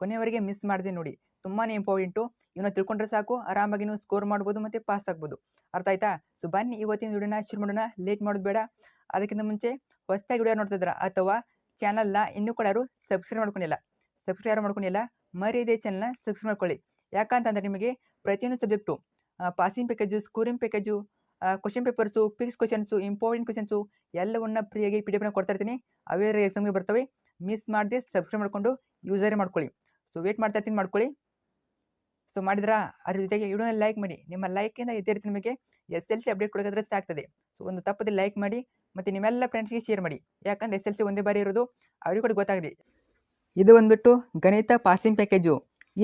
ಕೊನೆಯವರೆಗೆ ಮಿಸ್ ಮಾಡಿದೆ ನೋಡಿ. ತುಂಬಾ ಇಂಪಾರ್ಟೆಂಟು ಇವನ್ನ ತಿಳ್ಕೊಂಡ್ರೆ ಸಾಕು. ಆರಾಮಾಗಿ ನೀವು ಸ್ಕೋರ್ ಮಾಡ್ಬೋದು ಮತ್ತು ಪಾಸ್ ಆಗ್ಬೋದು. ಅರ್ಥ ಆಯ್ತಾ? ಸೊ ಬನ್ನಿ ಇವತ್ತಿನ ವಿಡಿಯೋನ ಶುರು ಮಾಡೋಣ. ಲೇಟ್ ಮಾಡೋದು ಬೇಡ. ಅದಕ್ಕಿಂತ ಮುಂಚೆ ಹೊಸದಾಗಿ ವಿಡಿಯೋ ನೋಡ್ತಿದ್ರ? ಅಥವಾ ಚಾನಲ್ನ ಇನ್ನೂ ಕೂಡ ಯಾರು ಸಬ್ಸ್ಕ್ರೈಬ್ ಮಾಡ್ಕೊಂಡಿಲ್ಲ? ಸಬ್ಸ್ಕ್ರೈಬ್ ಮಾಡ್ಕೊಂಡಿಲ್ಲ? ಮರಿಯದೇ ಚಾನಲ್ನ ಸಬ್ಸ್ಕ್ರೈಬ್ ಮಾಡ್ಕೊಳ್ಳಿ. ಯಾಕಂತಂದ್ರೆ ನಿಮಗೆ ಪ್ರತಿಯೊಂದು subject passing package scoring package question papers fix questions important questions ಎಲ್ಲವನ್ನ ಫ್ರೀಯಾಗಿ ಪಿ ಡಿ ಎಫ್ನ ಕೊಡ್ತಾ ಇರ್ತೀನಿ. ಅವೇ ಎಕ್ಸಾಮ್ಗೆ ಬರ್ತವೆ. ಮಿಸ್ ಮಾಡದೆ ಸಬ್ಸ್ಕ್ರೈಬ್ ಮಾಡ್ಕೊಂಡು ಯೂಸರೇ ಮಾಡ್ಕೊಳ್ಳಿ. ಸೊ ವೇಟ್ ಮಾಡ್ತಾ ಇರ್ತೀನಿ, ಮಾಡ್ಕೊಳ್ಳಿ. ಸೊ ಮಾಡಿದ್ರಾ? ಅದ್ರ ಜೊತೆಗೆ ಇಡೋ ಲೈಕ್ ಮಾಡಿ. ನಿಮ್ಮ ಲೈಕಿಂದ ಇದೇ ರೀತಿ ನಿಮಗೆ. ಎಸ್ ಎಲ್ ಸಿ ಅಪ್ಡೇಟ್ ಕೊಡೋದಾದ್ರೆ ಸಾಕ್ತದೆ. ಸೊ ಒಂದು ತಪ್ಪದೆ ಲೈಕ್ ಮಾಡಿ, ಮತ್ತು ನಿಮ್ಮೆಲ್ಲ ಫ್ರೆಂಡ್ಸ್ಗೆ ಶೇರ್ ಮಾಡಿ. ಯಾಕಂದ್ರೆ ಎಸ್ ಎಲ್ ಸಿ ಒಂದೇ ಬಾರಿ ಇರೋದು, ಅವ್ರಿಗೂ ಕೂಡ ಗೊತ್ತಾಗಲಿ. ಇದು ಬಂದ್ಬಿಟ್ಟು ಗಣಿತ ಪಾಸಿಂಗ್ ಪ್ಯಾಕೇಜು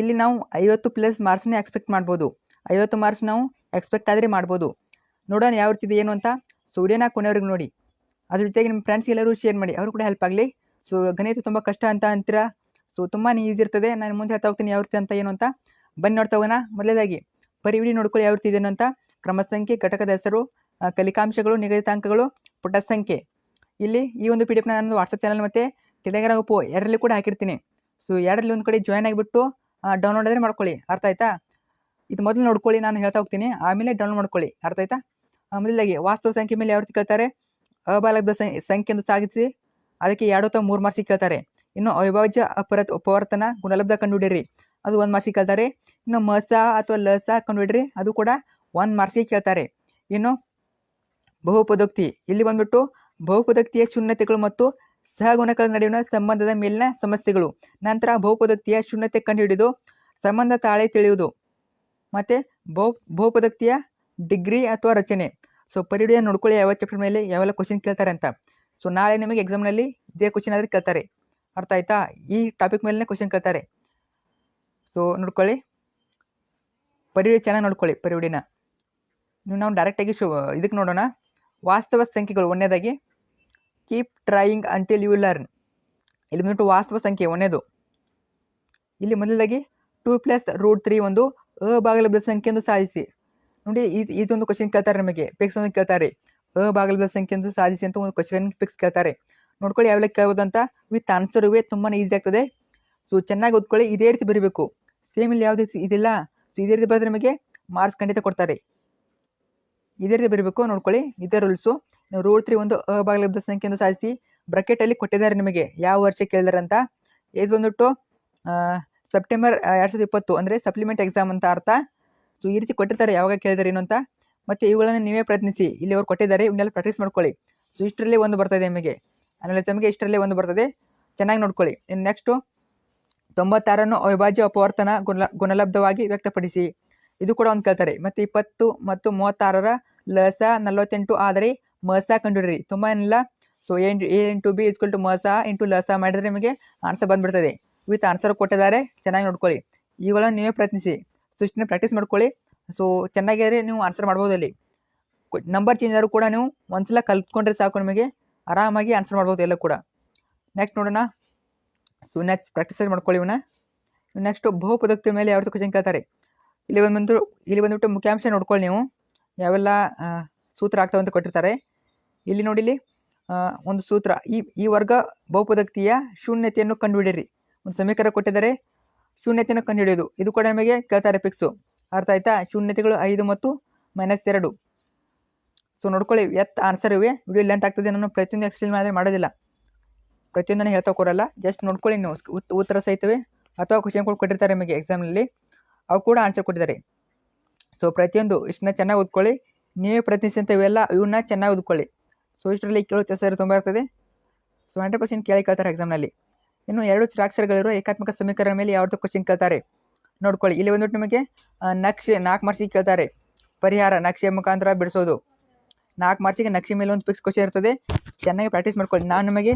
ಇಲ್ಲಿ ನಾವು ಐವತ್ತು ಪ್ಲಸ್ ಮಾರ್ಕ್ಸ್ನೇ ಎಕ್ಸ್ಪೆಕ್ಟ್ ಮಾಡ್ಬೋದು. ಐವತ್ತು ಮಾರ್ಕ್ಸ್ ನಾವು ಎಕ್ಸ್ಪೆಕ್ಟ್ ಆದರೆ ಮಾಡ್ಬೋದು. ನೋಡೋಣ ಯಾವ ರೀತಿ ಏನು ಅಂತ. ಸೊ ವಿಡಿಯೋನ ಕೊನೆಯವ್ರಿಗೆ ನೋಡಿ. ಅದ್ರ ಜೊತೆಗೆ ನಿಮ್ಮ ಫ್ರೆಂಡ್ಸ್ ಎಲ್ಲರೂ ಶೇರ್ ಮಾಡಿ. ಅವರು ಕೂಡ ಹೆಲ್ಪ್ ಆಗಲಿ. ಸೊ ಗಣಿತ ತುಂಬ ಕಷ್ಟ ಅಂತ ಅಂತೀರಾ? ಸೊ ತುಂಬಾ ಈಸಿ ಇರ್ತದೆ. ನಾನು ಮುಂದೆ ಹೇಳ್ತಾ ಹೋಗ್ತೀನಿ ಯಾವ ರೀತಿ ಅಂತ ಏನು ಅಂತ. ಬನ್ನಿ ನೋಡ್ತಾ ಹೋಗೋಣ. ಮೊದಲೇದಾಗಿ, ಪರಿವಿಡಿ ನೋಡ್ಕೊಳ್ಳಿ ಯಾವ ರೀತಿ ಇದೆ ಅಂತ. ಕ್ರಮ ಸಂಖ್ಯೆ ಘಟಕದ ಹೆಸರು ಕಲಿಕಾಂಶಗಳು ಕಲಿಕಾಂಶಗಳು, ನಿಗದಿತಾಂಕಗಳು, ಪುಟ ಸಂಖ್ಯೆ. ಇಲ್ಲಿ ಈ ಒಂದು ಪಿ ಡಿ ಎಫ್ನ ನಾನು ವಾಟ್ಸಪ್ ಚಾನಲ್ ಮತ್ತು ಟೆಲಿಗ್ರಾಮ್ ಗ್ರೂಪು ಎರಡರಲ್ಲಿ ಕೂಡ ಹಾಕಿರ್ತೀನಿ. ಸೊ ಎರಡರಲ್ಲಿ ಒಂದು ಕಡೆ ಜಾಯ್ನ್ ಆಗಿಬಿಟ್ಟು ಡೌನ್ಲೋಡ್ ಆದರೆ ಮಾಡ್ಕೊಳ್ಳಿ. ಅರ್ಥ ಆಯ್ತಾ? ಇದು ಮೊದಲು ನೋಡ್ಕೊಳ್ಳಿ, ನಾನು ಹೇಳ್ತಾ ಹೋಗ್ತೀನಿ. ಆಮೇಲೆ ಡೌನ್ಲೋಡ್ ಮಾಡ್ಕೊಳ್ಳಿ. ಅರ್ಥ ಆಯ್ತಾ? ಮೊದಲಾಗಿ ವಾಸ್ತವ ಸಂಖ್ಯೆ ಮೇಲೆ ಯಾವ ರೀತಿ ಕೇಳ್ತಾರೆ? ಅಬಾಲಕದ ಸಂಖ್ಯೆ ಸಾಗಿಸಿ, ಅದಕ್ಕೆ ಎರಡು ಅಥವಾ ಮೂರು ಮಾರ್ಕ್ಸಿಗೆ ಕೇಳ್ತಾರೆ. ಇನ್ನು ಅವಿಭಾಜ್ಯ ಅಪರತ್ ಉಪವರ್ತನ ಗುಣಲಬ್ಧ ಕಂಡುಹಿಡಿಯಿರಿ. ಅದು ಒಂದು ಮಾರ್ಕ್ಸಿಗೆ ಕೇಳ್ತಾರೆ. ಇನ್ನು ಮಸ ಅಥವಾ ಲಸ ಕಂಡುಹಿಡ್ರಿ ಅದು ಕೂಡ ಒಂದು ಮಾರ್ಕ್ಸಿಗೆ ಕೇಳ್ತಾರೆ. ಇನ್ನು ಬಹುಪದೋಕ್ತಿ. ಇಲ್ಲಿ ಬಂದ್ಬಿಟ್ಟು ಬಹುಪದೋಕ್ತಿಯ ಶೂನ್ಯತೆಗಳು ಮತ್ತು ಸಹಗುಣಗಳ ನಡುವಿನ ಸಂಬಂಧದ ಮೇಲಿನ ಸಮಸ್ಯೆಗಳು. ನಂತರ ಬಹುಪದೋಕ್ತಿಯ ಶೂನ್ಯತೆ ಕಂಡುಹಿಡಿದು ಸಂಬಂಧ ತಾಳೆ ತಿಳಿಯುವುದು. ಮತ್ತು ಬಹು, ಬಹುಪದೋಕ್ತಿಯ ಡಿಗ್ರಿ ಅಥವಾ ರಚನೆ. ಸೊ ಪರಿಡಿಯ ನೋಡ್ಕೊಳ್ಳಿ ಯಾವ ಚಾಪ್ಟರ್ ಮೇಲೆ ಯಾವೆಲ್ಲ ಕ್ವಶನ್ ಕೇಳ್ತಾರೆ ಅಂತ. ಸೊ ನಾಳೆ ನಿಮಗೆ ಎಕ್ಸಾಮ್ನಲ್ಲಿ ಇದೇ ಕ್ವಶನ್ ಆದರೆ ಕೇಳ್ತಾರೆ. ಅರ್ಥ ಆಯ್ತಾ? ಈ ಟಾಪಿಕ್ ಮೇಲೆ ಕ್ವಶನ್ ಕೇಳ್ತಾರೆ. ಸೊ ನೋಡ್ಕೊಳ್ಳಿ. ಪರಿವಿಡಿ ಚೆನ್ನಾಗಿ ನೋಡ್ಕೊಳ್ಳಿ ಪರಿವಿಡಿನ ನೀವು ನಾವು ಡೈರೆಕ್ಟಾಗಿ ಶೋ ಇದಕ್ಕೆ ನೋಡೋಣ. ವಾಸ್ತವ ಸಂಖ್ಯೆಗಳು ಒಂದನೇದಾಗಿ keep trying until you learn ಇಲ್ಲಿ ಬಂದ್ಬಿಟ್ಟು ವಾಸ್ತವ ಸಂಖ್ಯೆ ಒಂದೇದು ಇಲ್ಲಿ ಮೊದಲದಾಗಿ ಟೂ ಪ್ಲಸ್ ರೂಟ್ ತ್ರೀ ಒಂದು ಅ ಸಂಖ್ಯೆ ಎಂದು ಸಾಧಿಸಿ. ನೋಡಿ ಇದು ಇದೊಂದು ಕ್ವಶನ್ ಕೇಳ್ತಾರೆ ನಮಗೆ. ಪಿಕ್ಸ್ ಒಂದು ಕೇಳ್ತಾರೆ. ಅ ಸಂಖ್ಯೆ ಎಂದು ಸಾಧಿಸಿ ಅಂತ ಒಂದು ಕ್ವಶನ್ ಪಿಕ್ಸ್ ಕೇಳ್ತಾರೆ. ನೋಡ್ಕೊಳ್ಳಿ ಯಾವೆಲ್ಲ ಕೇಳ್ಬೋದು ಅಂತ. ವಿತ್ ಆನ್ಸರ್ ವೇ ತುಂಬಾ ಈಸಿ ಆಗ್ತದೆ. ಸೊ ಚೆನ್ನಾಗಿ ಓದ್ಕೊಳ್ಳಿ. ಇದೇ ರೀತಿ ಬರೀಬೇಕು. ಸೇಮ್ ಇಲ್ಲಿ ಯಾವುದೇ ಇದಿಲ್ಲ. ಸೊ ಇದೇ ರೀತಿ ಬರೆದ್ರೆ ನಿಮಗೆ ಮಾರ್ಕ್ಸ್ ಖಂಡಿತ ಕೊಡ್ತಾರೆ. ಇದೇ ರೀತಿ ಬರೀಬೇಕು ನೋಡ್ಕೊಳ್ಳಿ. ಇದೇ ರೂಲ್ಸು ರೂಲ್ ತ್ರೀ ಒಂದು ಅಭಾಗಲಬ್ಧ ಸಂಖ್ಯೆಯನ್ನು ಸಾಧಿಸಿ ಬ್ರಕೆಟಲ್ಲಿ ಕೊಟ್ಟಿದ್ದಾರೆ ನಿಮಗೆ. ಯಾವ ವರ್ಷ ಕೇಳಿದಾರೆ ಅಂತ. ಇದು ಬಂದ್ಬಿಟ್ಟು ಸೆಪ್ಟೆಂಬರ್ ಎರಡು ಸಾವಿರದ ಇಪ್ಪತ್ತು ಅಂದರೆ ಸಪ್ಲಿಮೆಂಟ್ ಎಕ್ಸಾಮ್ ಅಂತ ಅರ್ಥ. ಸೊ ಈ ರೀತಿ ಕೊಟ್ಟಿರ್ತಾರೆ. ಯಾವಾಗ ಕೇಳಿದಾರೆ ಏನು ಅಂತ. ಮತ್ತು ಇವುಗಳನ್ನು ನೀವೇ ಪ್ರಯತ್ನಿಸಿ. ಇಲ್ಲಿ ಅವ್ರು ಕೊಟ್ಟಿದ್ದಾರೆ. ಇವನ್ನೆಲ್ಲ ಪ್ರಾಕ್ಟೀಸ್ ಮಾಡ್ಕೊಳ್ಳಿ. ಸೊ ಇಷ್ಟರಲ್ಲಿ ಒಂದು ಬರ್ತದೆ ನಿಮಗೆ. ಆಮೇಲೆ ನಮಗೆ ಇಷ್ಟರಲ್ಲೇ ಒಂದು ಬರ್ತದೆ. ಚೆನ್ನಾಗಿ ನೋಡ್ಕೊಳ್ಳಿ. ಇನ್ನು ನೆಕ್ಸ್ಟು ತೊಂಬತ್ತಾರನ್ನು ಅವಿಭಾಜ್ಯ ಅಪವರ್ತನ ಗುಣ, ಗುಣಲಬ್ಧವಾಗಿ ವ್ಯಕ್ತಪಡಿಸಿ. ಇದು ಕೂಡ ಒಂದು ಕೇಳ್ತಾರೆ. ಮತ್ತು ಇಪ್ಪತ್ತು ಮತ್ತು ಮೂವತ್ತಾರರ ಲಸ ನಲವತ್ತೆಂಟು ಆದರೆ ಮಸ ಕಂಡುಹಿಡಿರಿ. ತುಂಬ ಏನಿಲ್ಲ. So N A into B is equal to ಮಸ ಇಂಟು ಲಸ ಮಾಡಿದ್ರೆ ನಿಮಗೆ ಆನ್ಸರ್ ಬಂದ್ಬಿಡ್ತದೆ. ವಿತ್ ಆನ್ಸರ್ ಕೊಟ್ಟಿದ್ದಾರೆ, ಚೆನ್ನಾಗಿ ನೋಡ್ಕೊಳ್ಳಿ. ಇವುಗಳನ್ನು ನೀವೇ ಪ್ರಯತ್ನಿಸಿ. ಸೊ ಇಷ್ಟನ್ನ ಪ್ರಾಕ್ಟೀಸ್ ಮಾಡ್ಕೊಳ್ಳಿ. ಸೊ ಚೆನ್ನಾಗಿದ್ರೆ ನೀವು ಆನ್ಸರ್ ಮಾಡ್ಬೋದು ಅಲ್ಲಿ. ನಂಬರ್ ಚೇಂಜ್ ಆದರೂ ಕೂಡ ನೀವು ಒಂದ್ಸಲ ಕಲ್ತ್ಕೊಂಡ್ರೆ ಸಾಕು ನಿಮಗೆ. ಆರಾಮಾಗಿ ಆನ್ಸರ್ ಮಾಡ್ಬೋದು ಎಲ್ಲ ಕೂಡ. ನೆಕ್ಸ್ಟ್ ನೋಡೋಣ. ಸೊ ನೆಕ್ಸ್ಟ್ ಪ್ರಾಕ್ಟೀಸ್ ಮಾಡ್ಕೊಳ್ಳಿ ಇವನ್ನ ನೆಕ್ಸ್ಟು ಬಹುಪದಕ್ತಿ ಮೇಲೆ ಯಾವ ಕ್ವಶನ್ ಕೇಳ್ತಾರೆ? ಇಲ್ಲಿ ಬಂದು ಇಲ್ಲಿ ಬಂದುಬಿಟ್ಟು ಮುಖ್ಯಾಂಶ ನೋಡ್ಕೊಳ್ಳಿ ನೀವು. ಯಾವೆಲ್ಲ ಸೂತ್ರ ಆಗ್ತಾವಂತ ಕೊಟ್ಟಿರ್ತಾರೆ. ಇಲ್ಲಿ ನೋಡಿ ಇಲ್ಲಿ ಒಂದು ಸೂತ್ರ. ಈ ಈ ವರ್ಗ ಬಹುಪದಕ್ತಿಯ ಶೂನ್ಯತೆಯನ್ನು ಕಂಡುಹಿಡಿಯಿರಿ. ಒಂದು ಸಮೀಕರಣ ಕೊಟ್ಟಿದ್ದಾರೆ. ಶೂನ್ಯತೆಯನ್ನು ಕಂಡುಹಿಡಿಯೋದು. ಇದು ಕೂಡ ನಿಮಗೆ ಕೇಳ್ತಾರೆ ಫಿಕ್ಸು ಅರ್ಥ ಆಯ್ತಾ? ಶೂನ್ಯತೆಗಳು ಐದು ಮತ್ತು ಮೈನಸ್ ಎರಡು. ಸೊ ನೋಡ್ಕೊಳ್ಳಿ, ಎತ್ ಆನ್ಸರ್ ಇವೆ. ವಿಡಿಯೋ ಲೆಂತ್ ಆಗ್ತದೆ ನಾನು ಪ್ರತಿಯೊಂದು ಎಕ್ಸ್ಪ್ಲೇನ್ ಮಾಡಿದ್ರೆ ಮಾಡೋದಿಲ್ಲ. ಪ್ರತಿಯೊಂದನ್ನು ಹೇಳ್ತಾ ಕೊರಲ್ಲ. ಜಸ್ಟ್ ನೋಡ್ಕೊಳ್ಳಿ ನೀವು. ಉತ್- ಉತ್ತರ ಸಹಿತವೆ ಅಥವಾ ಕೂಡ ಕೊಟ್ಟಿರ್ತಾರೆ ನಿಮಗೆ ಎಕ್ಸಾಮ್ನಲ್ಲಿ ಅವು ಕೂಡ ಆನ್ಸರ್ ಕೊಟ್ಟಿದ್ದಾರೆ. ಸೊ ಪ್ರತಿಯೊಂದು ಇಷ್ಟನ್ನ ಚೆನ್ನಾಗಿ ಓದ್ಕೊಳ್ಳಿ. ನೀವೇ ಪ್ರಯತ್ನಿಸಿದಂಥ ಇವೆಲ್ಲ ಇವನ್ನ ಚೆನ್ನಾಗಿ ಓದ್ಕೊಳ್ಳಿ. ಸೊ ಇಷ್ಟರಲ್ಲಿ ಕೇಳೋ ಚಸರು ತುಂಬ ಇರ್ತದೆ ಸೊ ಹಂಡ್ರೆಡ್ ಪರ್ಸೆಂಟ್ ಕೇಳಿ ಕೇಳ್ತಾರೆ ಎಕ್ಸಾಮ್ನಲ್ಲಿ ಇನ್ನು ಎರಡು ಚಿರಾಕ್ಷರಗಳಿರೋ ಏಕಾತ್ಮಕ ಸಮೀಕರಣ ಮೇಲೆ ಯಾವ್ದು ಕ್ವಶನ್ ಕೇಳ್ತಾರೆ? ನೋಡ್ಕೊಳ್ಳಿ. ಇಲ್ಲಿ ಬಂದ್ಬಿಟ್ಟು ನಿಮಗೆ ನಕ್ಷೆ, ನಾಲ್ಕು ಮಾರ್ಕ್ಸಿಗೆ ಕೇಳ್ತಾರೆ. ಪರಿಹಾರ ನಕ್ಷೆ ಮುಖಾಂತರ ಬಿಡಿಸೋದು. ನಾಲ್ಕು ಮಾರ್ಕ್ಸಿಗೆ ನಕ್ಷೆ ಮೇಲೆ ಒಂದು ಪಿಕ್ಸ್ ಕ್ವಶನ್ ಇರ್ತದೆ. ಚೆನ್ನಾಗಿ ಪ್ರಾಕ್ಟೀಸ್ ಮಾಡ್ಕೊಳ್ಳಿ. ನಾನು ನಿಮಗೆ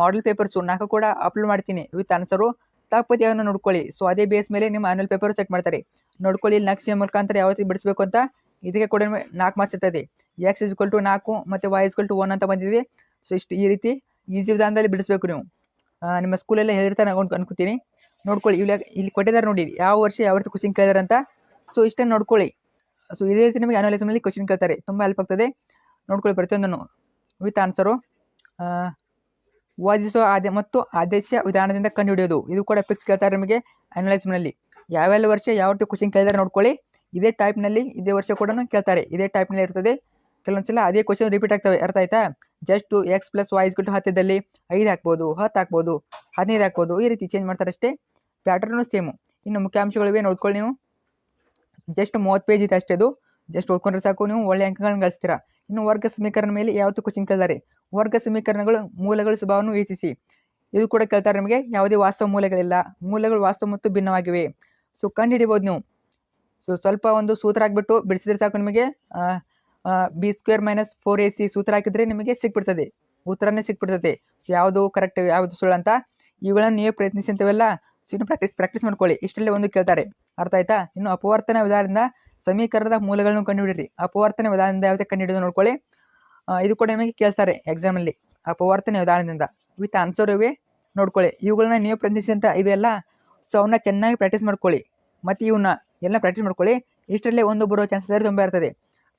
ಮಾಡೆಲ್ ಪೇಪರ್ಸು ನಾಲ್ಕು ಕೂಡ ಅಪ್ಲೋಡ್ ಮಾಡ್ತೀನಿ ವಿತ್ ಆನ್ಸರು ತಾಪತಿಯನ್ನು ನೋಡ್ಕೊಳ್ಳಿ. ಸೊ ಅದೇ ಬೇಸ್ ಮೇಲೆ ನಿಮ್ಮ ಆನ್ಯಲ್ ಪೇಪರ್ ಸೆಟ್ ಮಾಡ್ತಾರೆ. ನೋಡ್ಕೊಳ್ಳಿ, ನಕ್ಷೆ ಮುಖಾಂತರ ಯಾವ ರೀತಿ ಬಿಡಿಸ್ಬೇಕು ಅಂತ. ಇದಕ್ಕೆ ಕೂಡ ನಾಲ್ಕು ಮಾರ್ಕ್ಸ್ ಇರ್ತದೆ. ಎಕ್ಸ್ ಇಸ್ಕೊಲ್ ಟು ನಾಲ್ಕು ಮತ್ತು ವೈ ಇಸ್ಕೊಲ್ ಟು ಒನ್ ಅಂತ ಬಂದಿದೆ. ಸೊ ಇಷ್ಟು ಈ ರೀತಿ ಈಸಿ ವಿಧಾನದಲ್ಲಿ ಬಿಡಿಸ್ಬೇಕು ನೀವು. ನಿಮ್ಮ ಸ್ಕೂಲಲ್ಲೇ ಹೇಳಿರ್ತಾರೆ ಅನ್ಕೊಂಡು ಅನ್ಕೋತೀನಿ. ನೋಡ್ಕೊಳ್ಳಿ ಇಲ್ಲಿ ಇಲ್ಲಿ ಕೊಟ್ಟಿದ್ದಾರೆ ನೋಡಿ. ಯಾವ ವರ್ಷ, ಯಾವ ರೀತಿ ಕ್ವಶನ್ ಕೇಳಿದಾರೆ ಅಂತ. ಸೊ ಇಷ್ಟೇ ನೋಡ್ಕೊಳ್ಳಿ. ಸೊ ಇದೇ ರೀತಿ ನಿಮಗೆ ಅನಾಲಿಸಮಲ್ಲಿ ಕ್ವಶನ್ ಕೇಳ್ತಾರೆ. ತುಂಬ ಹೆಲ್ಪ್ ಆಗ್ತದೆ. ನೋಡ್ಕೊಳ್ಳಿ ಪ್ರತಿಯೊಂದನ್ನು. ವಿತ್ ಆನ್ಸರು ವಾದಿಸುವ ಆದ ಮತ್ತು ಆದೇಶ ವಿಧಾನದಿಂದ ಕಂಡುಹಿಡಿಯೋದು. ಇದು ಕೂಡ ಫಿಕ್ಸ್ ಕೇಳ್ತಾರೆ ನಿಮಗೆ ಅನಲೈಸ್ನಲ್ಲಿ ಯಾವೆಲ್ಲ ವರ್ಷ ಯಾವ ರೀತಿ ಕ್ವಶನ್ ಕೇಳಿದಾರೆ ನೋಡ್ಕೊಳ್ಳಿ. ಇದೇ ಟೈಪ್ನಲ್ಲಿ ಇದೇ ವರ್ಷ ಕೂಡ ಕೇಳ್ತಾರೆ. ಇದೇ ಟೈಪ್ನಲ್ಲಿ ಇರ್ತದೆ. ಕೆಲವೊಂದ್ಸಲ ಅದೇ ಕ್ವಶನ್ ರಿಪೀಟ್ ಆಗ್ತವೆ. ಅರ್ಥ ಆಯ್ತಾ? ಜಸ್ಟ್ ಎಕ್ಸ್ ಪ್ಲಸ್ ವಾಯ್ಸ್ ಕೊಟ್ಟು ಹತ್ತಿದ್ದಲ್ಲಿ ಐದು ಹಾಕ್ಬೋದು, ಹತ್ತು ಹಾಕ್ಬೋದು, ಹದಿನೈದು ಹಾಕ್ಬೋದು. ಈ ರೀತಿ ಚೇಂಜ್ ಮಾಡ್ತಾರೆ ಅಷ್ಟೇ. ಪ್ಯಾಟರ್ನು ಸೇಮು ಇನ್ನು ಮುಖ್ಯಾಂಶಗಳಿವೆ ನೋಡ್ಕೊಳ್ಳಿ ನೀವು. ಜಸ್ಟ್ ಮೂವತ್ತು ಪೇಜ್ ಇದೆ ಅಷ್ಟೇ ಅದು. ಜಸ್ಟ್ ಓದ್ಕೊಂಡ್ರೆ ಸಾಕು, ನೀವು ಒಳ್ಳೆ ಅಂಕಗಳನ್ನ ಗಳಿಸ್ತೀರಾ. ಇನ್ನು ವರ್ಗ ಸಮೀಕರಣ ಮೇಲೆ ಯಾವತ್ತು ಕ್ವಶನ್ ಕೇಳ್ತಾರೆ ವರ್ಗ ಸಮೀಕರಣಗಳು ಮೂಲಗಳ ಸ್ವಭಾವವನ್ನು ವೀಕ್ಷಿಸಿ. ಇದು ಕೂಡ ಕೇಳ್ತಾರೆ ನಿಮಗೆ, ಯಾವುದೇ ವಾಸ್ತವ ಮೂಲಗಳಿಲ್ಲ. ಮೂಲಗಳು ವಾಸ್ತವ ಮತ್ತು ಭಿನ್ನವಾಗಿವೆ. ಸೊ ಕಂಡುಹಿಡಿಬೋದು ನೀವು. ಸೊ ಸ್ವಲ್ಪ ಒಂದು ಸೂತ್ರ ಹಾಕ್ಬಿಟ್ಟು ಬಿಡಿಸಿದ್ರೆ ಸಾಕು ನಿಮಗೆ. B square minus four A C ಸೂತ್ರ ಹಾಕಿದ್ರೆ ನಿಮಗೆ ಸಿಕ್ಬಿಡ್ತದೆ. ಉತ್ತರನೇ ಸಿಕ್ಬಿಡ್ತದೆ. ಸೊ ಯಾವುದು ಕರೆಕ್ಟ್ ಯಾವುದು ಸುಳ್ಳು ಅಂತ. ಇವುಗಳನ್ನು ನೀವೇ ಪ್ರಯತ್ನಿಸಿಂತವೆಲ್ಲ ಸೊ ಇನ್ನು ಪ್ರಾಕ್ಟೀಸ್ ಪ್ರಾಕ್ಟೀಸ್ ಮಾಡ್ಕೊಳ್ಳಿ. ಇಷ್ಟರಲ್ಲೇ ಒಂದು ಕೇಳ್ತಾರೆ. ಅರ್ಥ ಆಯ್ತಾ? ಇನ್ನು ಅಪವರ್ತನ ವಿಧಾನದಿಂದ ಸಮೀಕರಣದ ಮೂಲಗಳನ್ನು ಕಂಡುಹಿಡಿಯಿರಿ. ಅಪವರ್ತನೆ ವಿಧಾನದಿಂದ ಯಾವುದೇ ಕಂಡುಹಿಡಿದು ನೋಡ್ಕೊಳ್ಳಿ. ಇದು ಕೂಡ ನಿಮಗೆ ಕೇಳ್ತಾರೆ ಎಕ್ಸಾಮಲ್ಲಿ ಅಪವರ್ತನೆ ವಿಧಾನದಿಂದ ವಿತ್ ಆನ್ಸರ್ ಇವೆ ನೋಡ್ಕೊಳ್ಳಿ. ಇವುಗಳನ್ನ ನೀವು ಪ್ರಯತ್ನಿಸಿದಂಥ ಇವೆಲ್ಲ ಸೊ ಅವನ್ನ ಚೆನ್ನಾಗಿ ಪ್ರಾಕ್ಟೀಸ್ ಮಾಡ್ಕೊಳ್ಳಿ. ಮತ್ತು ಇವನ್ನ ಎಲ್ಲ ಪ್ರಾಕ್ಟೀಸ್ ಮಾಡ್ಕೊಳ್ಳಿ. ಇಷ್ಟರಲ್ಲೇ ಒಂದು ಬರೋ ಚಾನ್ಸಸ್ ತುಂಬ ಇರ್ತದೆ.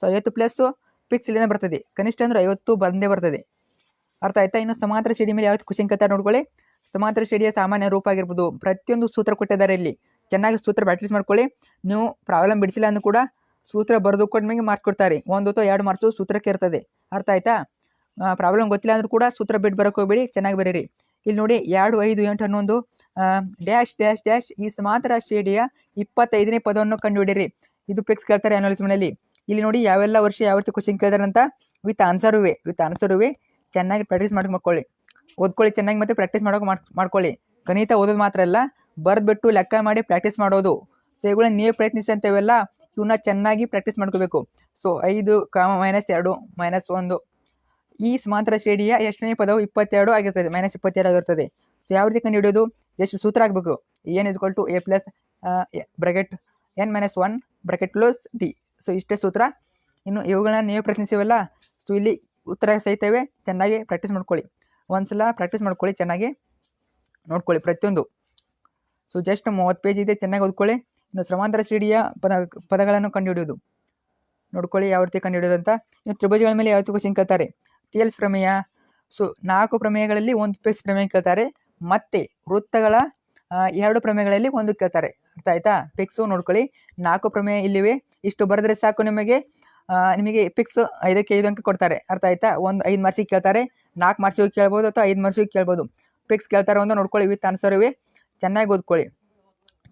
ಸೊ ಐವತ್ತು ಪ್ಲಸ್ಸು ಪಿಕ್ಸ್ ಇಲ್ಲಿಂದ ಬರ್ತದೆ. ಕನಿಷ್ಠ ಅಂದ್ರೆ ಐವತ್ತು ಬಂದೇ ಬರ್ತದೆ. ಅರ್ಥ ಆಯ್ತಾ? ಇನ್ನು ಸಮಾಂತರ ಶ್ರೇಣಿ ಮೇಲೆ ಯಾವತ್ತು ಖುಷಿ ಕೇಳ್ತಾರೆ ನೋಡ್ಕೊಳ್ಳಿ. ಸಮಾಂತರ ಶ್ರೇಣಿಯ ಸಾಮಾನ್ಯ ರೂಪ ಆಗಿರ್ಬೋದು. ಪ್ರತಿಯೊಂದು ಸೂತ್ರ ಕೊಟ್ಟಿದ್ದಾರೆ ಇಲ್ಲಿ. ಚೆನ್ನಾಗಿ ಸೂತ್ರ ಪ್ರಾಕ್ಟೀಸ್ ಮಾಡ್ಕೊಳ್ಳಿ. ನೀವು ಪ್ರಾಬ್ಲಮ್ ಬಿಡಿಸಿಲ್ಲ ಅಂದ್ರೂ ಕೂಡ ಸೂತ್ರ ಬರೆದು ಕೊಟ್ಟು ನಿಮಗೆ ಮಾರ್ಕ್ಸ್ ಕೊಡ್ತಾರೆ. ಒಂದು ಅಥವಾ ಎರಡು ಮಾರ್ಕ್ಸು ಸೂತ್ರಕ್ಕೆ ಇರ್ತದೆ. ಅರ್ಥ ಆಯ್ತಾ? ಪ್ರಾಬ್ಲಮ್ ಗೊತ್ತಿಲ್ಲ ಅಂದ್ರೂ ಕೂಡ ಸೂತ್ರ ಬಿಟ್ಟು ಬರೋಕೆ ಹೋಗ್ಬೇಡಿ, ಚೆನ್ನಾಗಿ ಬರೀರಿ. ಇಲ್ಲಿ ನೋಡಿ ಎರಡು, ಐದು, ಎಂಟು ಹನ್ನೊಂದು ಡ್ಯಾಶ್ ಡ್ಯಾಶ್ ಡ್ಯಾಶ್ ಈ ಸಮಾಂತರ ಶ್ರೇಡಿಯ ಇಪ್ಪತ್ತೈದನೇ ಪದವನ್ನು ಕಂಡುಹಿಡಿಯಿರಿ. ಇದು ಫಿಕ್ಸ್ ಕೇಳ್ತಾರೆ ಅನಾಲಿಸ್ಮೆನಲ್ಲಿ ಇಲ್ಲಿ ನೋಡಿ ಯಾವೆಲ್ಲ ವರ್ಷ ಯಾವ ರೀತಿ ಕ್ವಶನ್ ಕೇಳಿದಾರೆ ಅಂತ? ವಿತ್ ಆನ್ಸರ್ ಇವೆ ವಿತ್ ಆನ್ಸರ್ ಇವೆ ಚೆನ್ನಾಗಿ ಪ್ರಾಕ್ಟೀಸ್ ಮಾಡಿ ಮಾಡ್ಕೊಳ್ಳಿ ಓದ್ಕೊಳ್ಳಿ ಚೆನ್ನಾಗಿ ಮತ್ತೆ ಪ್ರಾಕ್ಟೀಸ್ ಮಾಡೋಕೆ ಮಾಡ್ಕೊಳ್ಳಿ. ಗಣಿತ ಓದೋದು ಮಾತ್ರ ಅಲ್ಲ ಬರೆದ್ಬಿಟ್ಟು ಲೆಕ್ಕ ಮಾಡಿ ಪ್ರಾಕ್ಟೀಸ್ ಮಾಡೋದು. ಸೊ ಇವುಗಳನ್ನ ನೀವು ಪ್ರಯತ್ನಿಸಂತವೆಲ್ಲ ಇವನ್ನ ಚೆನ್ನಾಗಿ ಪ್ರಾಕ್ಟೀಸ್ ಮಾಡ್ಕೋಬೇಕು. ಸೊ ಐದು ಕಾಮ ಮೈನಸ್ ಎರಡು ಮೈನಸ್ ಒಂದು. ಈ ಸಮಾಂತರ ಶ್ರೇಣಿಯ ಎಷ್ಟನೇ ಪದವು ಇಪ್ಪತ್ತೆರಡು ಆಗಿರ್ತದೆ. ಮೈನಸ್ ಇಪ್ಪತ್ತೆರಡು ಆಗಿರ್ತದೆ. ಸೊ ಯಾವ ರೀತಿ ಕಂಡುಹಿಡಿಯೋದು ಎಷ್ಟು ಸೂತ್ರ ಆಗಬೇಕು N is equal to A plus bracket N minus one bracket close D so ಇಷ್ಟೇ ಸೂತ್ರ. ಇನ್ನು ಇವುಗಳನ್ನ ನೀವು ಪ್ರಯತ್ನಿಸಿವಲ್ಲ? ಸೊ ಇಲ್ಲಿ ಉತ್ತರ ಸಹಿತವೇ ಚೆನ್ನಾಗಿ ಪ್ರಾಕ್ಟೀಸ್ ಮಾಡ್ಕೊಳ್ಳಿ. ಒಂದ್ಸಲ ಪ್ರಾಕ್ಟೀಸ್ ಮಾಡ್ಕೊಳ್ಳಿ. ಚೆನ್ನಾಗಿ ನೋಡ್ಕೊಳ್ಳಿ ಪ್ರತಿಯೊಂದು. ಸೊ ಜಸ್ಟ್ ಮೂವತ್ತು ಪೇಜ್ ಇದೆ, ಚೆನ್ನಾಗಿ ಓದ್ಕೊಳ್ಳಿ. ಇನ್ನು ಶ್ರಮಾಂತರ ಶ್ರೀಡಿಯ ಪದ, ಪದಗಳನ್ನು ಕಂಡುಹಿಡಿಯೋದು ನೋಡ್ಕೊಳ್ಳಿ ಯಾವ ರೀತಿ ಕಂಡುಹಿಡಿಯೋದು ಅಂತ. ಇನ್ನು ತ್ರಿಭುಜಗಳ ಮೇಲೆ ಯಾವ ರೀತಿ ಕ್ವಶನ್ ಕೇಳ್ತಾರೆ? ಟಿಎಲ್ಸ್ ಪ್ರಮೇಯ. ಸೊ ನಾಲ್ಕು ಪ್ರಮೇಯಗಳಲ್ಲಿ ಒಂದು ಪೇಸ್ ಪ್ರಮೇಯ ಕೇಳ್ತಾರೆ. ಮತ್ತೆ ವೃತ್ತಗಳ ಎರಡು ಪ್ರಮೇಯಗಳಲ್ಲಿ ಒಂದು ಕೇಳ್ತಾರೆ. ಅರ್ಥ ಆಯ್ತಾ? ಪಿಕ್ಸು ನೋಡ್ಕೊಳ್ಳಿ. ನಾಲ್ಕು ಪ್ರಮೇಯ ಇಲ್ಲಿವೆ. ಇಷ್ಟು ಬರೆದ್ರೆ ಸಾಕು ನಿಮಗೆ. ನಿಮಗೆ ಪಿಕ್ಸ್ ಐದಕ್ಕೆ ಐದು ಅಂಕ ಕೊಡ್ತಾರೆ. ಅರ್ಥ ಆಯ್ತಾ? ಒಂದು ಐದು ಮಾರ್ಸಿಗೆ ಕೇಳ್ತಾರೆ. ನಾಲ್ಕು ಮಾರ್ಸಿಗೆ ಕೇಳ್ಬೋದು ಅಥವಾ ಐದು ಮಾರ್ಸಿಗೆ ಕೇಳ್ಬೋದು. ಪಿಕ್ಸ್ ಕೇಳ್ತಾರೆ ಒಂದು ನೋಡ್ಕೊಳ್ಳಿ. ವಿತ್ ಆನ್ಸರ್ ಇವೆ. ಚೆನ್ನಾಗಿ ಓದ್ಕೊಳ್ಳಿ.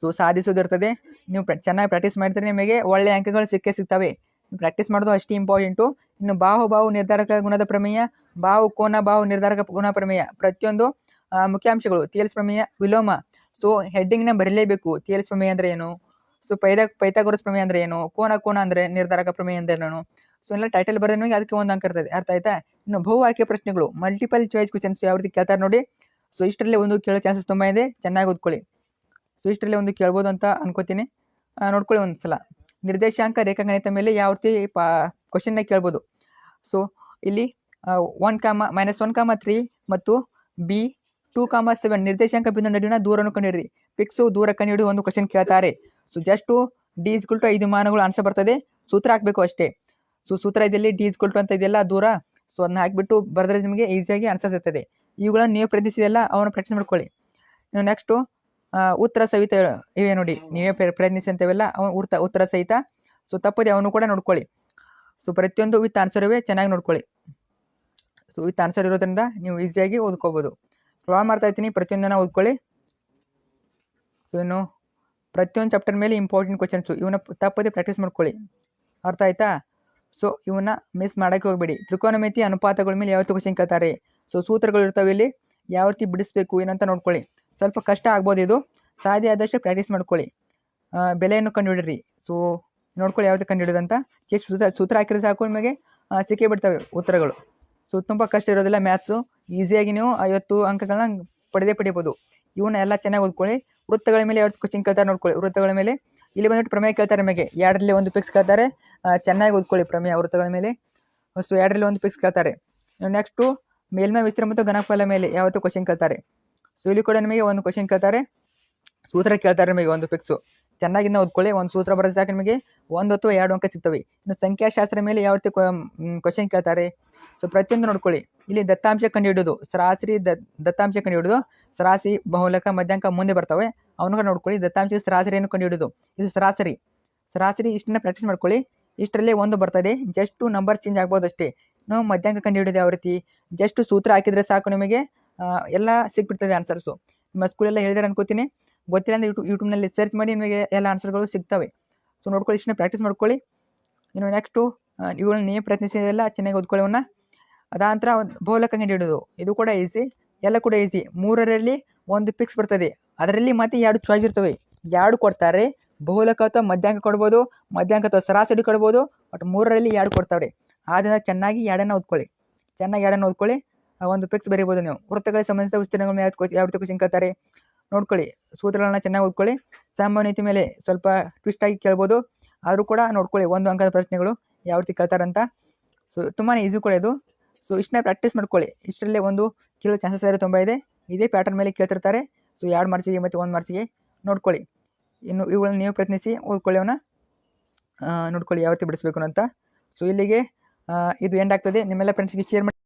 ಸೊ ಸಾಧಿಸೋದಿರ್ತದೆ ನೀವು ಪ್ರ, ಚೆನ್ನಾಗಿ ಪ್ರಾಕ್ಟೀಸ್ ಮಾಡಿದ್ರೆ ನಿಮಗೆ ಒಳ್ಳೆಯ ಅಂಕಗಳು ಸಿಕ್ಕೇ ಸಿಗ್ತವೆ. ಪ್ರಾಕ್ಟೀಸ್ ಮಾಡೋದು ಅಷ್ಟೇ ಇಂಪಾರ್ಟೆಂಟು ಇನ್ನು ಬಾಹು ಬಾಹು ನಿರ್ಧಾರಕ ಗುಣದ ಪ್ರಮೇಯ, ಬಾಹು ಕೋನ ಬಾಹು ನಿರ್ಧಾರಕ ಗುಣ ಪ್ರಮೇಯ, ಪ್ರತಿಯೊಂದು ಮುಖ್ಯಾಂಶಗಳು ತೇಲ್ಸ್ ಪ್ರಮೇಯ, ವಿಲೋಮ. ಸೊ ಹೆಡ್ಡಿಂಗ್ನ ಬರಲೇಬೇಕು. ತೇಲ್ಸ್ ಪ್ರಮೇಯ ಅಂದರೆ ಏನು? ಸೊ, ಪೈದ ಪೈತಾಗೋರಸ್ ಪ್ರಮೇಯ ಅಂದರೆ ಏನು? ಕೋನ ಕೋನ ಅಂದರೆ ನಿರ್ಧಾರಕ ಪ್ರಮೇಯ ಅಂದರೆ ಏನು? ಸೊ, ಎಲ್ಲ ಟೈಟಲ್ ಬರೆದ ನಿಮಗೆ ಅದಕ್ಕೆ ಒಂದು ಅಂಕ ಇರ್ತದೆ. ಅರ್ಥ ಆಯ್ತಾ? ಇನ್ನು ಬಹು ಆಯ್ಕೆ ಪ್ರಶ್ನೆಗಳು ಮಲ್ಟಿಪಲ್ ಚಾಯ್ಸ್ ಕ್ವಶನ್ಸ್ ಯಾವ ರೀತಿ ಕೇಳ್ತಾರೆ ನೋಡಿ. ಸೊ ಇಷ್ಟರಲ್ಲೇ ಒಂದು ಕೇಳೋ ಚಾನ್ಸಸ್ ತುಂಬ ಇದೆ. ಚೆನ್ನಾಗಿ ಓದ್ಕೊಳ್ಳಿ. ಸೊ ಇಷ್ಟರಲ್ಲೇ ಒಂದು ಕೇಳ್ಬೋದು ಅಂತ ಅನ್ಕೋತೀನಿ. ನೋಡ್ಕೊಳ್ಳಿ ಒಂದು ಸಲ ನಿರ್ದೇಶಾಂಕ, ರೇಖಾಗಣಿತ ಮೇಲೆ ಯಾವ ರೀತಿ ಪಾ ಕ್ವಶನ್ನ ಕೇಳ್ಬೋದು. ಸೊ ಇಲ್ಲಿ one comma minus one comma three ಮತ್ತು ಬಿ ಟೂ ಕಾಮ ಸೆವೆನ್ ನಿರ್ದೇಶಾಂಕ ಬಿಂದು ನಡುವಿನ ದೂರವನ್ನು ಕಂಡುಹಿಡಿ ಪಿಕ್ಸು ದೂರ ಕಂಡುಹಿಡಿ ಒಂದು ಕ್ವಶನ್ ಕೇಳ್ತಾರೆ. So just D is equal to ಐದು ಮಾನಗಳು ಆನ್ಸರ್ ಬರ್ತದೆ. ಸೂತ್ರ ಹಾಕಬೇಕು ಅಷ್ಟೇ. ಸೊ ಸೂತ್ರ ಇದೆಯಲ್ಲಿ ಡಿ ಇಸ್ಕುಲ್ ಟು ಅಂತ ಇದೆಯಲ್ಲ ದೂರ. ಸೊ ಅದನ್ನ ಹಾಕಿಬಿಟ್ಟು ಬರೆದ್ರೆ ನಿಮಗೆ ಈಸಿಯಾಗಿ ಆನ್ಸರ್ ಸಿಗ್ತದೆ. ಇವುಗಳನ್ನು ನೀವು ಪ್ರಯತ್ನಿಸಿದೆಲ್ಲ ಅವನು ಪ್ರಾಕ್ಟೀಸ್ ಮಾಡ್ಕೊಳ್ಳಿ. ನೀವು ನೆಕ್ಸ್ಟು ಉತ್ತರ ಸಹಿತ ಇವೆ ನೋಡಿ. ನೀವೇ ಪ್ರಯತ್ನಿಸಿ ಅಂತೇವೆಲ್ಲ ಅವನು ಉತ್ತ ಉತ್ತರ ಸಹಿತ. ಸೊ ತಪ್ಪದೆ ಅವನು ಕೂಡ ನೋಡ್ಕೊಳ್ಳಿ. ಸೊ ಪ್ರತಿಯೊಂದು ವಿತ್ ಆನ್ಸರ್ ಇವೆ ಚೆನ್ನಾಗಿ ನೋಡ್ಕೊಳ್ಳಿ. ಸೊ ವಿತ್ ಆನ್ಸರ್ ಇರೋದ್ರಿಂದ ನೀವು ಈಸಿಯಾಗಿ ಓದ್ಕೋಬೋದು. ಸ್ಕ್ರಾಲ್ ಮಾಡ್ತಾ ಇರ್ತೀನಿ ಪ್ರತಿಯೊಂದನ್ನ ಓದ್ಕೊಳ್ಳಿ. ಸೊ ಇನ್ನು ಪ್ರತಿಯೊಂದು ಚಾಪ್ಟರ್ ಮೇಲೆ ಇಂಪಾರ್ಟೆಂಟ್ ಕ್ವಶನ್ಸು ಇವನ್ನ ತಪ್ಪದೆ ಪ್ರಾಕ್ಟೀಸ್ ಮಾಡ್ಕೊಳ್ಳಿ. ಅರ್ಥ ಆಯ್ತಾ? ಸೊ ಇವನ್ನ ಮಿಸ್ ಮಾಡೋಕ್ಕೆ ಹೋಗಬೇಡಿ. ತ್ರಿಕೋನಮಿತಿ ಅನುಪಾತಗಳ ಮೇಲೆ ಯಾವತ್ತು ಕ್ವಶನ್ ಕೇಳ್ತಾರೆ? ಸೊ ಸೂತ್ರಗಳು ಇರ್ತವೆ ಇಲ್ಲಿ. ಯಾವ ರೀತಿ ಬಿಡಿಸ್ಬೇಕು, ಏನಂತ ನೋಡ್ಕೊಳ್ಳಿ. ಸ್ವಲ್ಪ ಕಷ್ಟ ಆಗ್ಬೋದು ಇದು. ಸಾಧ್ಯ ಆದಷ್ಟು ಪ್ರಾಕ್ಟೀಸ್ ಮಾಡ್ಕೊಳ್ಳಿ. ಬೆಲೆಯನ್ನು ಕಂಡುಹಿಡಿರಿ. ಸೊ ನೋಡ್ಕೊಳ್ಳಿ ಯಾವ್ದು ಕಂಡುಹಿಡಿದಂತ. ಎಷ್ಟು ಸೂತ್ರ ಸೂತ್ರ ಹಾಕಿದ್ರೆ ಸಾಕು ನಿಮಗೆ. ಸಿಕ್ಕೇ ಬಿಡ್ತವೆ ಉತ್ತರಗಳು. ಸೊ ತುಂಬ ಕಷ್ಟ ಇರೋದಿಲ್ಲ ಮ್ಯಾಥ್ಸು ಈಸಿಯಾಗಿ ನೀವು ಐವತ್ತು ಅಂಕಗಳನ್ನ ಪಡೆದೇ ಪಡಿಬೋದು. ಇವನ್ನ ಎಲ್ಲ ಚೆನ್ನಾಗಿ ಓದ್ಕೊಳ್ಳಿ. ವೃತ್ತಗಳ ಮೇಲೆ ಯಾವ್ದು ಕ್ವಶನ್ ಕೇಳ್ತಾರೆ ನೋಡ್ಕೊಳ್ಳಿ. ವೃತ್ತಗಳ ಮೇಲೆ. ಇಲ್ಲಿ ಬಂದ್ಬಿಟ್ಟು ಪ್ರಮೇಯ ಕೇಳ್ತಾರೆ ನಿಮಗೆ. ಎರಡರಲ್ಲಿ ಒಂದು ಪಿಕ್ಸ್ ಕೇಳ್ತಾರೆ. ಚೆನ್ನಾಗಿ ಓದ್ಕೊಳ್ಳಿ ಪ್ರಮೇಯ ವೃತ್ತಗಳ ಮೇಲೆ. ಸೊ ಎರಡರಲ್ಲಿ ಒಂದು ಪಿಕ್ಸ್ ಕೇಳ್ತಾರೆ. ನೆಕ್ಸ್ಟು ಮೇಲ್ಮೈ ವಿಸ್ತೀರ್ಣ ಮತ್ತು ಘನಫಲ ಮೇಲೆ ಯಾವತ್ತು ಕ್ವಶನ್ ಕೇಳ್ತಾರೆ. ಸೂಲಿ ಕೂಡ ನಿಮಗೆ ಒಂದು ಕ್ವಶನ್ ಕೇಳ್ತಾರೆ. ಸೂತ್ರ ಕೇಳ್ತಾರೆ ನಿಮಗೆ ಒಂದು ಫಿಕ್ಸು ಚೆನ್ನಾಗಿಂದ ಓದ್ಕೊಳ್ಳಿ, ಒಂದು ಸೂತ್ರ ಬರೋದು ಸಾಕು ನಿಮಗೆ. ಒಂದು ಅಥವಾ ಎರಡು ಅಂಕ ಸಿಗ್ತವೆ. ಇನ್ನು ಸಂಖ್ಯಾಶಾಸ್ತ್ರ ಮೇಲೆ ಯಾವ ರೀತಿ ಕ್ವಶನ್ ಕೇಳ್ತಾರೆ? ಸೊ ಪ್ರತಿಯೊಂದು ನೋಡ್ಕೊಳ್ಳಿ. ಇಲ್ಲಿ ದತ್ತಾಂಶ ಕಂಡುಹಿಡಿಯೋದು ಸರಾಸರಿ ದತ್ತಾಂಶ ಕಂಡುಹಿಡಿದು ಸರಾಸರಿ ಬಹುಲಕ ಮಧ್ಯಾಂಕ ಮುಂದೆ ಬರ್ತವೆ. ಅವನು ಕೂಡ ನೋಡ್ಕೊಳ್ಳಿ. ದತ್ತಾಂಶ ಸರಾಸರಿಯನ್ನು ಕಂಡುಹಿಡಿದು ಇದು ಸರಾಸರಿ. ಸರಾಸರಿ ಇಷ್ಟನ್ನ ಪ್ರಾಕ್ಟೀಸ್ ಮಾಡ್ಕೊಳ್ಳಿ. ಇಷ್ಟರಲ್ಲೇ ಒಂದು ಬರ್ತದೆ. ಜಸ್ಟು ನಂಬರ್ ಚೇಂಜ್ ಆಗ್ಬೋದು ಅಷ್ಟೇ ನಾವು ಮಧ್ಯಾಂಕ ಕಂಡುಹಿಡಿಯೋದು ಯಾವ ರೀತಿ ಜಸ್ಟ್ ಸೂತ್ರ ಹಾಕಿದರೆ ಸಾಕು ನಿಮಗೆ. ಎಲ್ಲ ಸಿಕ್ಬಿಡ್ತದೆ ಆನ್ಸರ್ಸು ನಿಮ್ಮ ಸ್ಕೂಲೆಲ್ಲ ಹೇಳಿದಾರೆ ಅನ್ಕೋತೀನಿ. ಗೊತ್ತಿಲ್ಲ ಅಂದರೆ ಯೂಟ್ಯೂಬ್ ಯೂಟ್ಯೂಬ್ನಲ್ಲಿ ಸರ್ಚ್ ಮಾಡಿ ನಿಮಗೆ ಎಲ್ಲ ಆನ್ಸರ್ಗಳು ಸಿಗ್ತವೆ. ಸೊ ನೋಡ್ಕೊಳ್ಳಿ, ಇಷ್ಟನ್ನ ಪ್ರಾಕ್ಟೀಸ್ ಮಾಡ್ಕೊಳ್ಳಿ. ಇನ್ನು ನೆಕ್ಸ್ಟು ಇವುಗಳನ್ನ ನೀವು ಪ್ರಯತ್ನಿಸಿದೆಲ್ಲ ಚೆನ್ನಾಗಿ ಓದ್ಕೊಳ್ಳಿ ಅವನ್ನ ಅದಾನಂತರ ಒಂದು ಬಹುಲಕ ಕಂಡುಹಿಡಿಯೋದು ಇದು ಕೂಡ ಈಸಿ ಎಲ್ಲ ಕೂಡ ಈಸಿ ಮೂರರಲ್ಲಿ ಒಂದು ಪಿಕ್ಸ್ ಬರ್ತದೆ. ಅದರಲ್ಲಿ ಮತ್ತೆ ಎರಡು ಚಾಯ್ಸ್ ಇರ್ತವೆ. ಎರಡು ಕೊಡ್ತಾರೆ. ಬಹುಲಕ ಅಥವಾ ಮಧ್ಯಾಹ್ನ ಕೊಡ್ಬೋದು. ಮಧ್ಯಾಹ್ನ ಅಥವಾ ಸರಾಸರಿ ಕೊಡ್ಬೋದು. ಬಟ್ ಮೂರರಲ್ಲಿ ಎರಡು ಕೊಡ್ತಾವ್ರೆ ಆದ್ದರಿಂದ ಚೆನ್ನಾಗಿ ಎರಡನ್ನ ಓದ್ಕೊಳ್ಳಿ ಚೆನ್ನಾಗಿ ಎರಡನ್ನ ಓದ್ಕೊಳ್ಳಿ ಒಂದು ಪಿಕ್ಸ್ ಬರೀಬೋದು ನೀವು. ವೃತ್ತಗಳಿಗೆ ಸಂಬಂಧಿಸಿದ ವಿಸ್ತೀರ್ಣಗಳನ್ನ ಯಾವ ಯಾವ ರೀತಿ ಕ್ವಶನ್ ಕೇಳ್ತಾರೆ ನೋಡ್ಕೊಳ್ಳಿ. ಸೂತ್ರಗಳನ್ನ ಚೆನ್ನಾಗಿ ಓದ್ಕೊಳ್ಳಿ. ಸಾಮಾನ್ಯತೆ ಮೇಲೆ ಸ್ವಲ್ಪ ಟ್ವಿಸ್ಟ್ ಆಗಿ ಕೇಳ್ಬೋದು. ಆದರೂ ಕೂಡ ನೋಡ್ಕೊಳ್ಳಿ ಒಂದು ಅಂಕದ ಪ್ರಶ್ನೆಗಳು ಯಾವ ರೀತಿ ಕೇಳ್ತಾರಂತ. ಸೊ ತುಂಬಾ ಈಸಿ ಕೂಡ ಇದು ಸೊ ಇಷ್ಟನ್ನ ಪ್ರಾಕ್ಟೀಸ್ ಮಾಡ್ಕೊಳ್ಳಿ. ಇಷ್ಟರಲ್ಲೇ ಒಂದು ಕೇಳೋ ಚಾನ್ಸಸ್ ಇರೋ ತುಂಬ ಇದೆ. ಇದೇ ಪ್ಯಾಟರ್ನ್ ಮೇಲೆ ಕೇಳ್ತಿರ್ತಾರೆ. ಸೊ ಎರಡು ಮಾರ್ಚಿಗೆ ಮತ್ತು ಒಂದು ಮಾರ್ಚಿಗೆ ನೋಡ್ಕೊಳ್ಳಿ. ಇನ್ನು ಇವುಗಳನ್ನ ನೀವು ಪ್ರಯತ್ನಿಸಿ ಓದ್ಕೊಳ್ಳಿ ಅವನ್ನ ನೋಡ್ಕೊಳ್ಳಿ ಯಾವ ರೀತಿ ಬಿಡಿಸ್ಬೇಕು ಅಂತ ಸೊ ಇಲ್ಲಿಗೆ ಇದು ಎಂಡ್ ಆಗ್ತದೆ. ನಿಮ್ಮೆಲ್ಲ ಫ್ರೆಂಡ್ಸ್ಗೆ ಶೇರ್ ಮಾಡಿ.